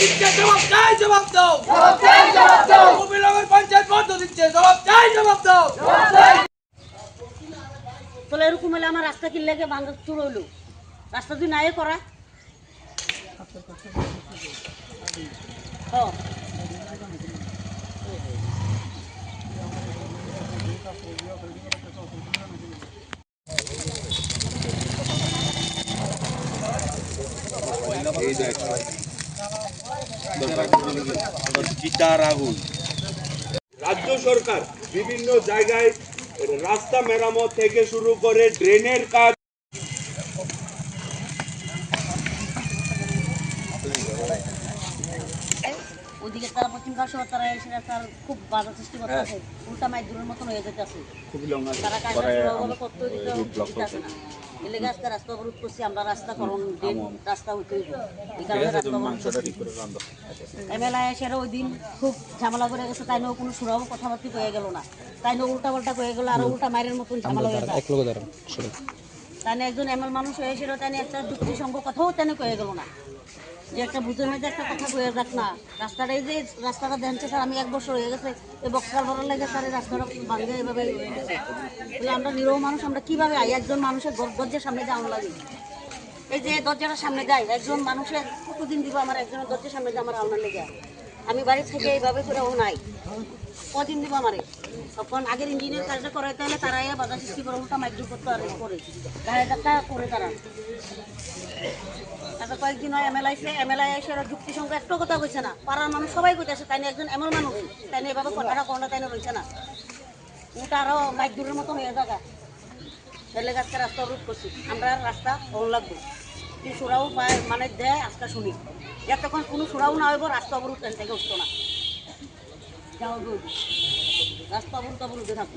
দিচ্ছে জবাব চাই জবাব দাও। কুমিলংয়ের পঞ্চায়েত বদ্ধ দিচ্ছে জবাব চাই জবাব দাও। তাহলে এরকম হলে আমার রাস্তা কিনলে গে ভাঙ্গা চুর হইল? রাস্তা তুই নাই করা? ও চিতার আগুন রাজ্য সরকার বিভিন্ন জায়গায় রাস্তা মেরামত থেকে শুরু করে ড্রেনের কাজ। ওদিকে তারা পশ্চিম পাশে তারা এসে তার খুব বাধা সৃষ্টি করতেছে। উল্টা মাইক দূরের মতন হয়ে যেতেছে। তারা কাজ করতে দিতে না। এলে আজকে রাস্তা অবরোধ করছি আমরা রাস্তা করুন রাস্তা উঠে। এমএলএ এসে ওই দিন খুব ঝামেলা করে গেছে তাই নয় কোনো সুরাও কথাবার্তি হয়ে গেল না। তাই নয় উল্টা পাল্টা কয়ে গেল আর উল্টা মায়ের মতন ঝামেলা হয়ে যায়। তাই একজন এমএল মানুষ হয়েছিল তাই একটা যুক্তিসঙ্গ কথাও তেনে হয়ে কয়ে গেল না। যে একটা বুঝের মধ্যে একটা কথা কয়ে যাক না। রাস্তাটা এই যে, রাস্তাটা দেখছে স্যার, আমি এক বছর হয়ে গেছে, এই বক্সার ভরার লাগে স্যার এই রাস্তাটা ভাঙে এভাবে তাহলে আমরা নিরহ মানুষ, আমরা কীভাবে আই? একজন মানুষের দর- দরজার সামনে যাওয়ান লাগে। এই যে দরজাটার সামনে যাই, একজন মানুষের কতদিন দিব আমার একজনের দরজার সামনে যে আমার আওনার লেগে? আমি বাড়ি থেকে এইভাবে করে ও নাই। কদিন দিব আমারে? তখন আগের ইঞ্জিনিয়ার কাজটা করাইতে হলে তারা বাধা সৃষ্টি করে উল্টা মাইক করতে করে। এটা করে তারা। কয়েকদিন হয় এমএলআই সে এমএলআই এসে ওরা যুক্তি সঙ্গে একটু কথা কইছে না। পাড়ার মানুষ সবাই কইতেছে তাই একজন এমন মানুষ তাই নিয়ে এভাবে কথাটা কোনটা তাই নিয়ে রয়েছে না ওটা আরও মাইক দূরের মতন হয়ে জায়গা ছেলে গাছকে রাস্তা অবরোধ করছি। আমরা রাস্তা ওর লাগবো। কি সুরাও পায় মানে দেয় আজকে শুনি। এতক্ষণ কোনো সুরাও না হইব, রাস্তা অবরোধ ট্রেন থেকে উঠতো না। যাও। রাস্তা অবরোধ অবরোধে থাকব।